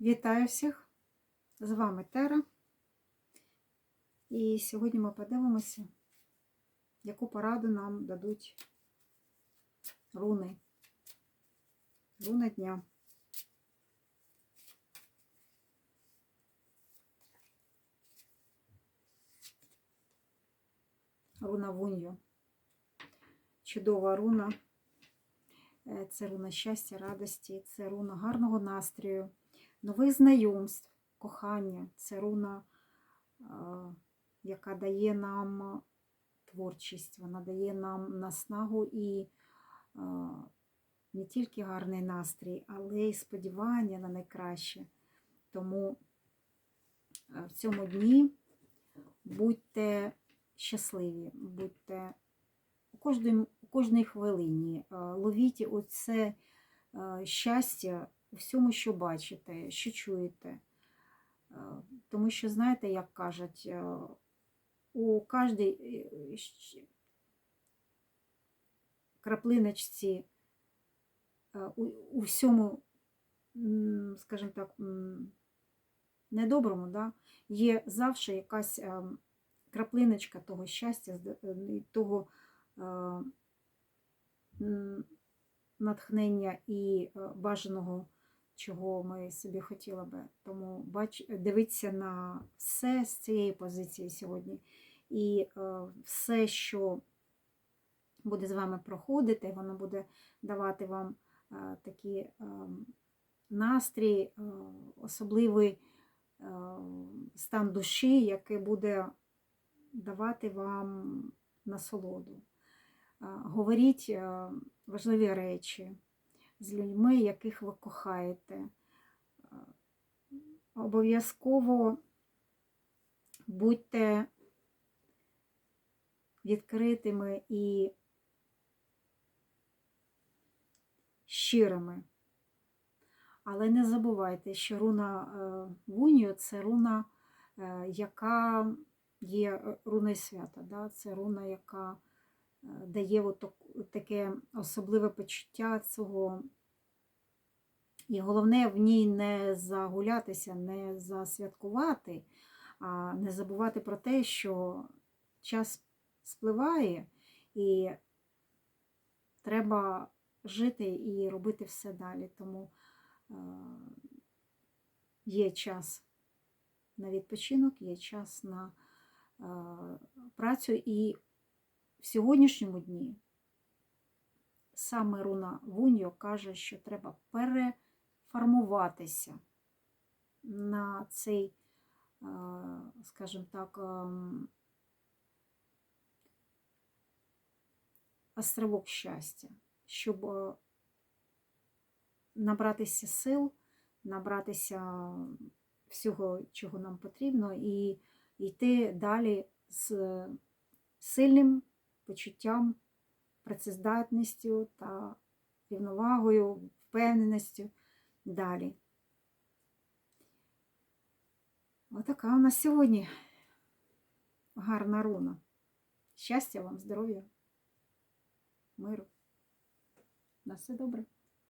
Вітаю всіх! З вами Тера. І сьогодні ми подивимося, яку пораду нам дадуть руни. Руни дня. Руна Вуньо. Чудова руна. Е, Це руна щастя, радості, це руна гарного настрою, нових знайомств, кохання. Це руна, е, яка дає нам творчість, вона дає нам наснагу і е, не тільки гарний настрій, але й сподівання на найкраще. Тому е, в цьому дні будьте щасливі, будьте у кожній, у кожній хвилині. Ловіть оце щастя у всьому, що бачите, що чуєте. Е, Тому що, знаєте, як кажуть, е, у кожній е, краплиночці, у, всьому, скажімо так, недоброму, да, є завжди якась е, краплиночка того щастя, е, того е, натхнення і бажаного, чого ми собі хотіли би. Тому бач, дивіться на все з цієї позиції сьогодні. І е, все, що буде з вами проходити, воно буде давати вам е, такий е, настрій, е, особливий е, стан душі, який буде давати вам насолоду. А, Говоріть е, важливі речі з людьми, яких ви кохаєте. Обов'язково будьте відкритими і щирими. Але не забувайте, що руна е, Вуньо це руна, е, яка є е, руною свята. Да? Це руна, яка е, дає таке особливе почуття цього. І головне в ній не загулятися, не засвяткувати, а не забувати про те, що час спливає і треба жити і робити все далі. Тому е, є час на відпочинок, є час на е, працю. І в сьогоднішньому дні саме руна Вуньо каже, що треба переформуватися на цей, е, скажімо так, ем, островок щастя, щоб е, набратися сил, набратися всього, чого нам потрібно, і йти далі з сильним почуттям, працездатністю та рівновагою, впевненістю далі. Отака у нас сьогодні гарна руна. Щастя вам, здоров'я, миру. На все добре.